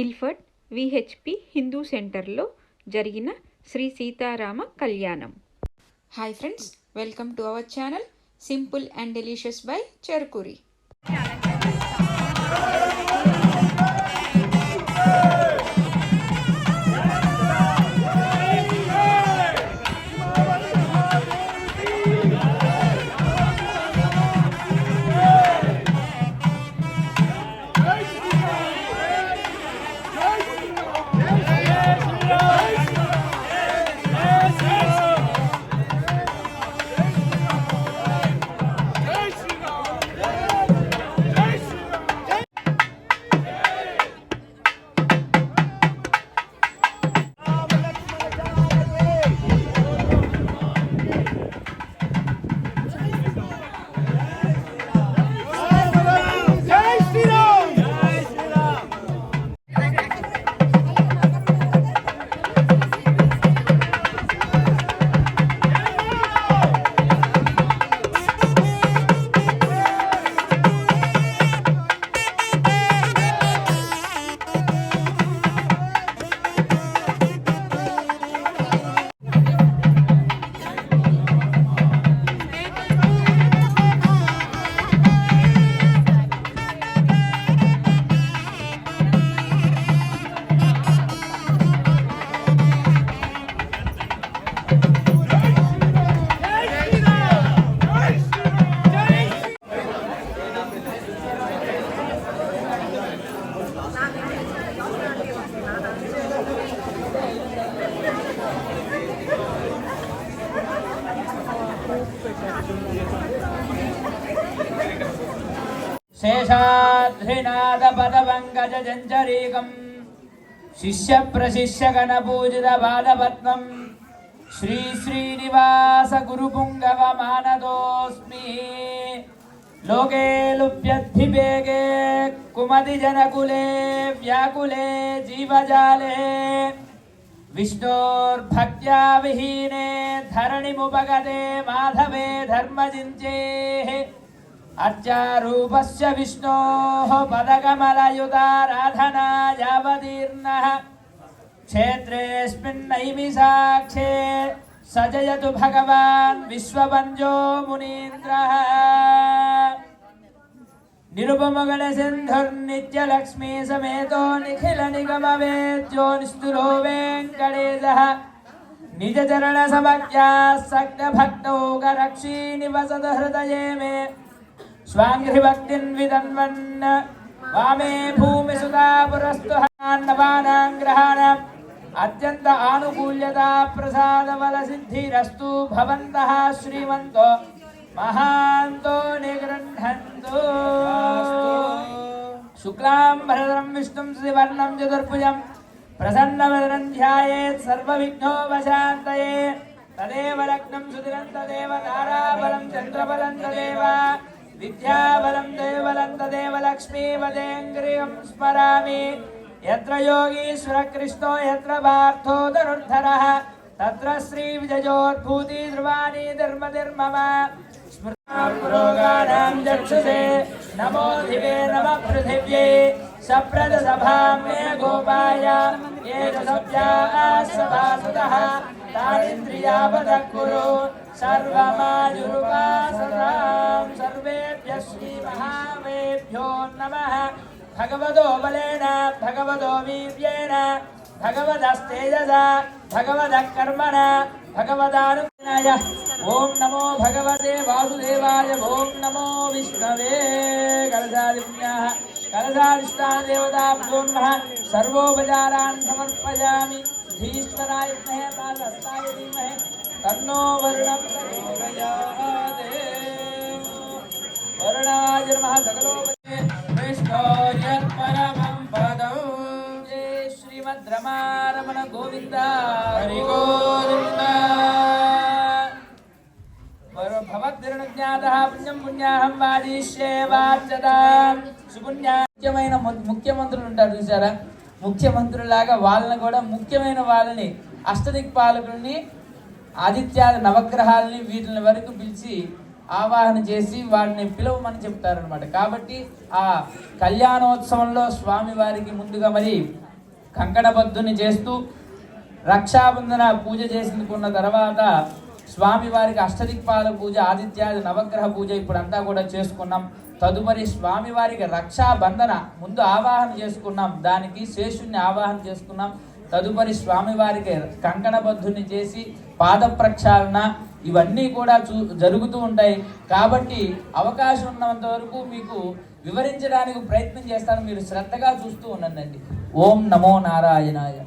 ఇల్ఫర్డ్ VHP Hindu సెంటర్లో జరిగిన Sri Sitarama Kalyanam. Hi friends welcome to our channel simple and delicious by Cherukuri. शिष्य प्रशिष्य गण पूजित पादपत्म श्री जञ्जरीकम् शिष्यप्रशिष्यगणपूजितबालपद्मम् मानदोस्मी लोके लुप्यधिगे कुमति जनकुले व्याकुले जीवजाले। विष्णोर्भक्त्या विहीने धरणि मुपगते माधवे धर्मजिञ्चेः। अर्चारूपस्य विष्णोः पदकमलयुताराधना यावदीर्णः क्षेत्रेऽस्मिन्नैमि साक्षे स जयतु भगवान् विश्ववञ्जो मुनीन्द्रः। निरुपमगणसिन्धुर्नित्यलक्ष्मी समेतो निखिलनिगमवेद्यो निस्तुरो वेङ्कटेशः। निजचरणसमज्ञाः सक्तभक्तौ करक्षी निवसत हृदये मे स्वाङ्घ्रिभक्तिन् विदन्वन् वामे भूमिसुता पुरस्तु नवानां ग्रहाणाम् अत्यन्त आनुकूल्यता प्रसादबलसिद्धिरस्तु भवन्तः श्रीमन्तो महान्तो निगृह्णन्तु शुक्लां भरदरं विष्णुं श्रीवर्णं चतुर्भुजं प्रसन्नवदनं ध्यायेत् सर्वविघ्नोपशान्तये तदेव लग्नं सुधिरं तदेव ताराबलं चन्द्रबलं तदेव विद्याबलं देवलं तदेव लक्ष्मीपदेङ्ग्रियं स्मरामि। यत्र योगीश्वरकृष्णो यत्र पार्थो धनुर्धरः, तत्र श्रीविजयोद्भूति ध्रुवाणि धर्मधिर्मम स्मृतां चक्षुषे, नमो दिवे नमः पृथिव्यै। सप्रदसभां मे गोपाय ये सभ्याः सभासुतः। तानिन्द्रियावदः कुरु सर्वमाजुरुपासतां सर्वेभ्यः श्रीमहावेभ्यो नमः भगवतो बलेन भगवतो वीर्येण भगवदस्तेजसा भगवदः कर्मण भगवदानुज्ञाय ॐ नमो भगवते वासुदेवाय ॐ नमो विष्णवे कलशादिपुण्याः कलशादिष्टादेवताभ्यो नमः सर्वोपचारान् समर्पयामि धीश्वराय विद्महे पादहस्ताय धीमहि तन्नो वरुणः प्रचोदयात् वरुणाय नमः सकलोपते विष्णो यत्परमं पदं जय श्रीमद्रमारमण गोविन्द हरि गोविन्द భగవద్ధిరణజ్ఞాతః పుణ్యం పుణ్యాహం వాదిష్యే వాచ్యతాం సుపుణ్యా ముఖ్యమైన ము- ముఖ్యమంత్రులు ఉంటారు చూసారా ముఖ్యమంత్రులాగా వాళ్ళని కూడా ముఖ్యమైన వాళ్ళని అష్టదిక్పాలకుల్ని ఆదిత్యాది నవగ్రహాలని వీటిని వరకు పిలిచి ఆవాహన చేసి వారిని పిలవమని చెప్తారనమాట కాబట్టి ఆ కళ్యాణోత్సవంలో స్వామి వారికి ముందుగా మరి కంకణబద్ధుని చేస్తూ రక్షాబంధన పూజ చేసుకున్న తర్వాత స్వామివారికి అష్టదిక్పాల పూజ ఆదిత్యాది నవగ్రహ పూజ ఇప్పుడంతా కూడా చేసుకున్నాం. తదుపరి స్వామివారికి రక్షాబంధన ముందు ఆవాహన చేసుకున్నాం. దానికి శేషుణ్ణి ఆవాహన చేసుకున్నాం. తదుపరి స్వామివారికి కంకణబద్ధుని చేసి పాద ప్రక్షాళన ఇవన్నీ కూడా చూ జరుగుతూ ఉంటాయి. కాబట్టి అవకాశం ఉన్నంత వరకు మీకు వివరించడానికి ప్రయత్నం చేస్తాను. మీరు శ్రద్ధగా చూస్తూ ఉండండి. ఓం నమో నారాయణాయ.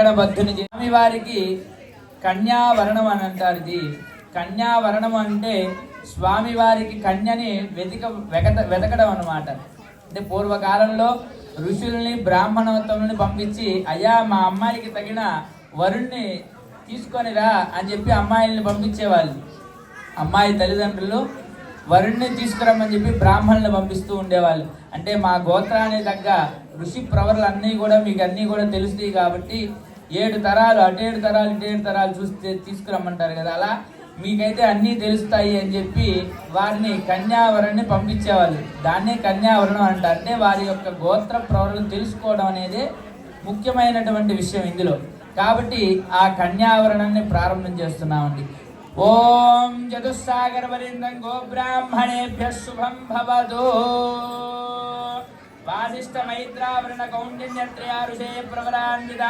కంకణబద్ధుని స్వామి వారికి కన్యావరణం అని అంటారు ఇది కన్యావరణం అంటే స్వామి వారికి కన్యని వెతిక వెకట వెతకడం అనమాట అంటే పూర్వకాలంలో ఋషుల్ని బ్రాహ్మణోత్తముల్ని పంపించి అయ్యా మా అమ్మాయికి తగిన వరుణ్ణి తీసుకొని రా అని చెప్పి అమ్మాయిల్ని పంపించేవాళ్ళు. అమ్మాయి తల్లిదండ్రులు వరుణ్ణి తీసుకురమ్మని చెప్పి బ్రాహ్మణులను పంపిస్తూ ఉండేవాళ్ళు. అంటే మా గోత్రానికి తగ్గ ఋషి ప్రవరులు అన్నీ కూడా మీకు అన్నీ కూడా తెలుస్తాయి కాబట్టి ఏడు తరాలు అటేడు తరాలు ఇటేడు తరాలు చూస్తే తీసుకురమ్మంటారు కదా. అలా మీకైతే అన్నీ తెలుస్తాయి అని చెప్పి వారిని కన్యావరణి పంపించేవాళ్ళు. దాన్నే కన్యావరణం అంటారు. అంటే వారి యొక్క గోత్ర ప్రవరణ తెలుసుకోవడం అనేది ముఖ్యమైనటువంటి విషయం ఇందులో. కాబట్టి ఆ కన్యావరణాన్ని ప్రారంభం చేస్తున్నామండి. ఓం చతుస్సాగర వరిందం గోబ్రాహ్మణేభ్య శుభం భవదు వాసిష్ఠ మైత్రావరణ కౌండిన్యత్రయా ప్రవరాన్విత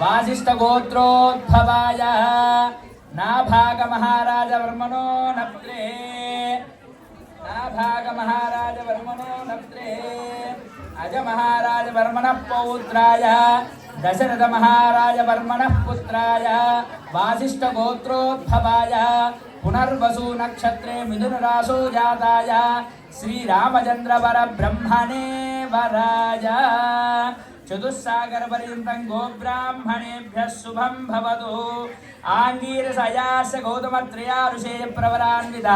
వాసిష్ట గోత్రోద్భవాయ. నాభాగ మహారాజ వర్మణో నప్త్రే. నాభాగ మహారాజ వర్మణో నప్త్రే. అజ మహారాజ వర్మణ పౌత్రాయ. దశరథ మహారాజ వర్మణ పుత్రాయ. వాసిష్ట గోత్రోద్భవాయ. పునర్వసు నక్షత్రే మిథున రాసో జాతాయ. శ్రీరామచంద్ర వర బ్రహ్మణే वराजा चतुस्सागरपर्यन्तं गोब्राह्मणेभ्यः शुभम भवतु। आंगीर सयास गौतम त्रयाषे प्रवरान्वित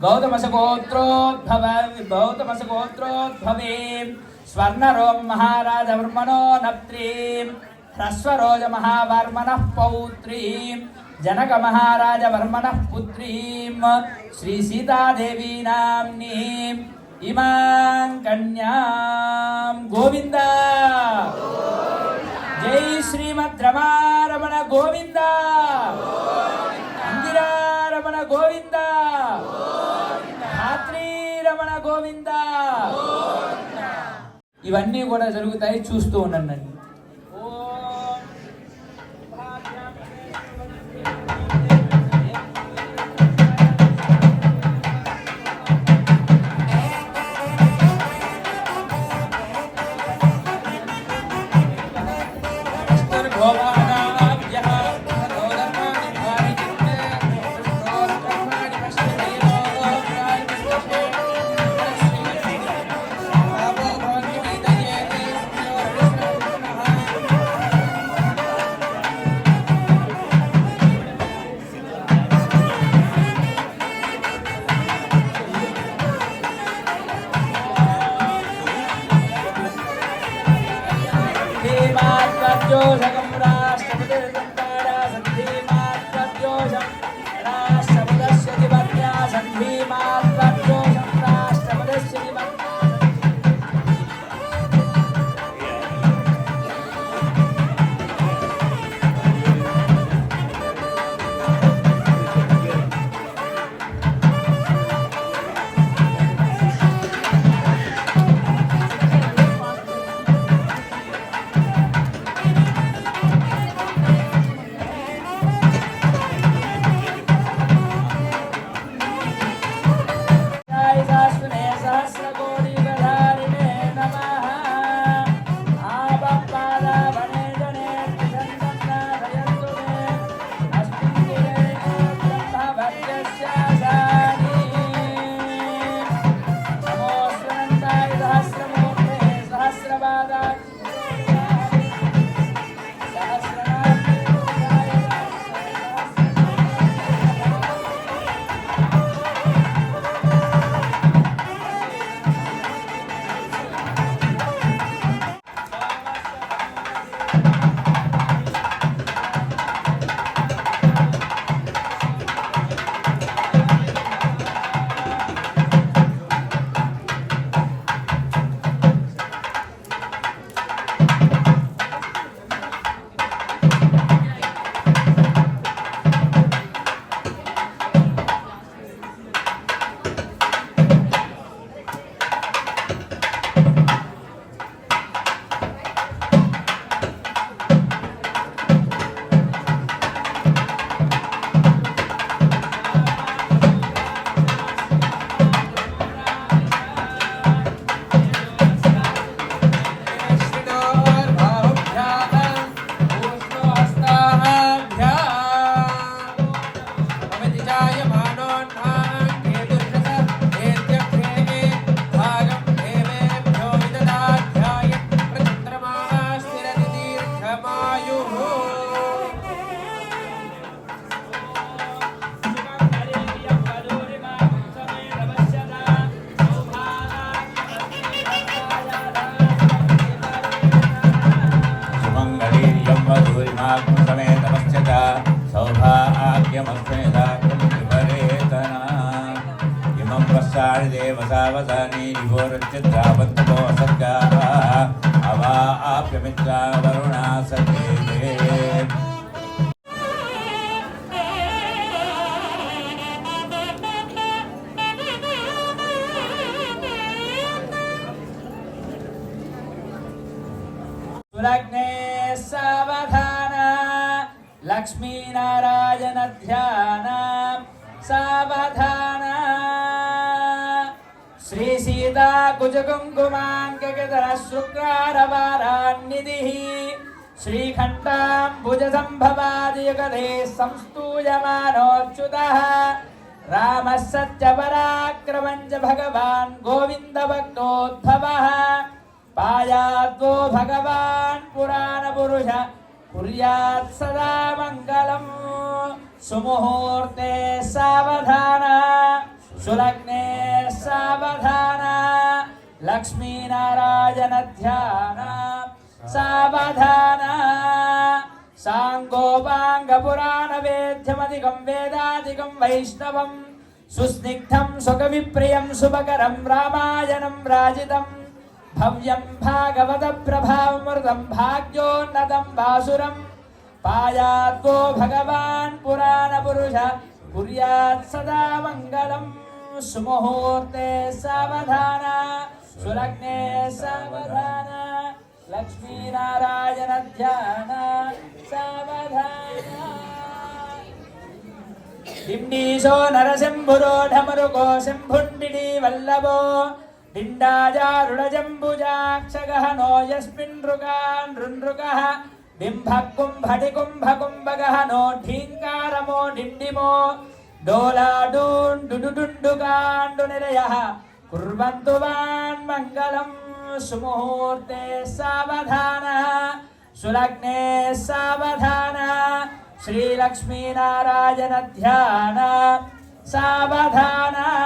गौतम सगोत्रोद्भव गौतम सगोत्रोद्भव स्वर्ण रोम आङ्गीरसयास गौतमत्रया ऋषेयप्रवरान्विता गौतमसगोत्रोद्भव गौतमसगोत्रोद्भवीं स्वर्णरों महाराजवर्मणो नप्त्रीं ह्रस्वरोजमहावर्मणः पौत्रीं जनकमहाराजवर्मणः पुत्रीं श्रीसीतादेवी नाम्नीम्। इमां कन्या। గోవింద. జై శ్రీమద్ రమారమణ గోవింద. ఇందిరారమణ గోవింద. రమణ గోవింద. ఇవన్నీ కూడా జరుగుతాయి చూస్తూ ఉండండి. सावधानी विभोरचित्रावन्ततो असर्गाः लक्ष्मीनारायण ध्यान। सावधान श्री सीता कुजकुङ्कुमाङ्कधर शुक्रारवारान्निधिः श्रीखण्डाम्बुज सम्भवादियुगधे संस्तूयमानोच्युतः रामः सत्यपराक्रमं च भगवान् गोविन्दभक्तोद्भवः पायाद्वो भगवान् पुराणपुरुष कुर्यात् सदा मङ्गलम्। सुमुहूर्ते सावधान। सुलग्ने सावधान लक्ष्मीनारायण ध्यान सावधान, साङ्गोपाङ्गपुराणवेद्यमधिकं, वेदाधिकं, वैष्णवं, सुस्निग्धं, सुखविप्रियं, शुभकरं, रामायणं, राजितम्, भव्यं भागवतप्रभावमृतं, भाग्योन्नतं बासुरं पायाद्वो भगवान् पुराणपुरुष, कुर्यात् सदा मङ्गलम्। सुमुहूर्ते सावधान सुलग्ने सावधान लक्ष्मीनारायण ध्यान सावधान డిండీశో నరసింహురో ఢమరుకో శంభుండిడి వల్లభో డిండాజారుడజంబుజాక్షగహనో యస్మిన్ నృగాన్ నృనృగః బింభ కుంభటి కుంభ కుంభగహనో ఢీంకారమో డిండిమో డోలాడూన్ డుడుడుండుగాండు కుర్వంతు వాన్ మంగళం సుముహూర్తే సావధాన. సులగ్నే సావధాన. శ్రీలక్ష్మీనారాయణ ధ్యాన. సావధాన.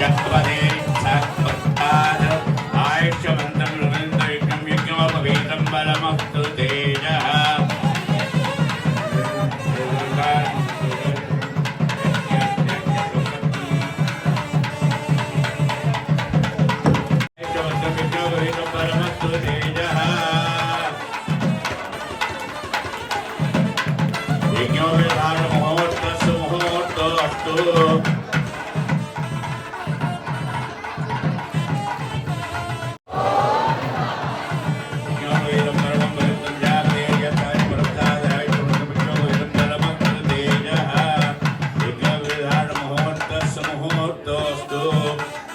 Yattvane Sakti mortos tú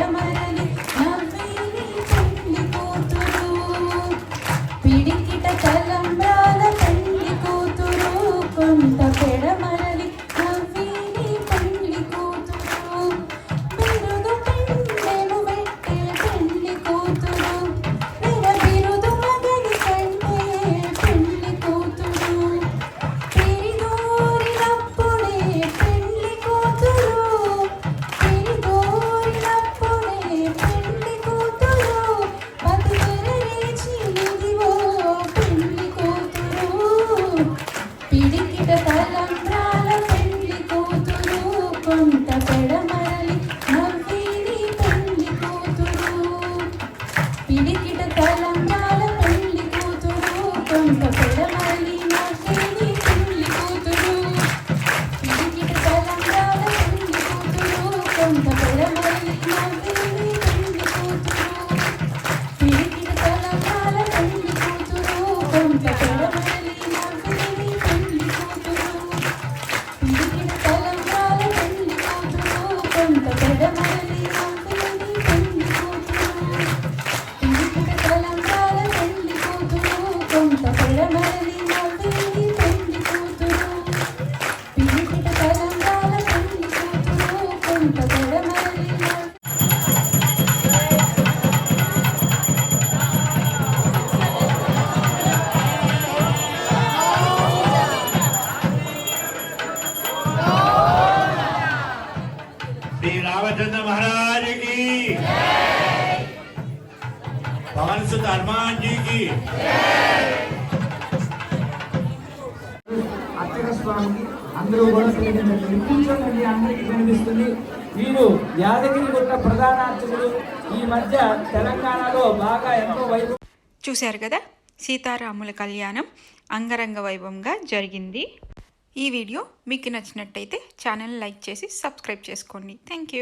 Maria, Maria. Hanuman ji की అర్చక స్వామికి అందరూ కూడా తిలకించండి కూర్చోండి అందరికీ కనిపిస్తుంది వీరు యాదగిరి గుట్ట ప్రధాన అర్చకులు ఈ మధ్య తెలంగాణలో బాగా ఎంతో వైభవం చూశారు కదా సీతారాముల కళ్యాణం అంగరంగ వైభవంగా జరిగింది ఈ వీడియో మీకు నచ్చినట్టయితే ఛానల్ లైక్ చేసి సబ్స్క్రైబ్ చేసుకోండి థ్యాంక్ యూ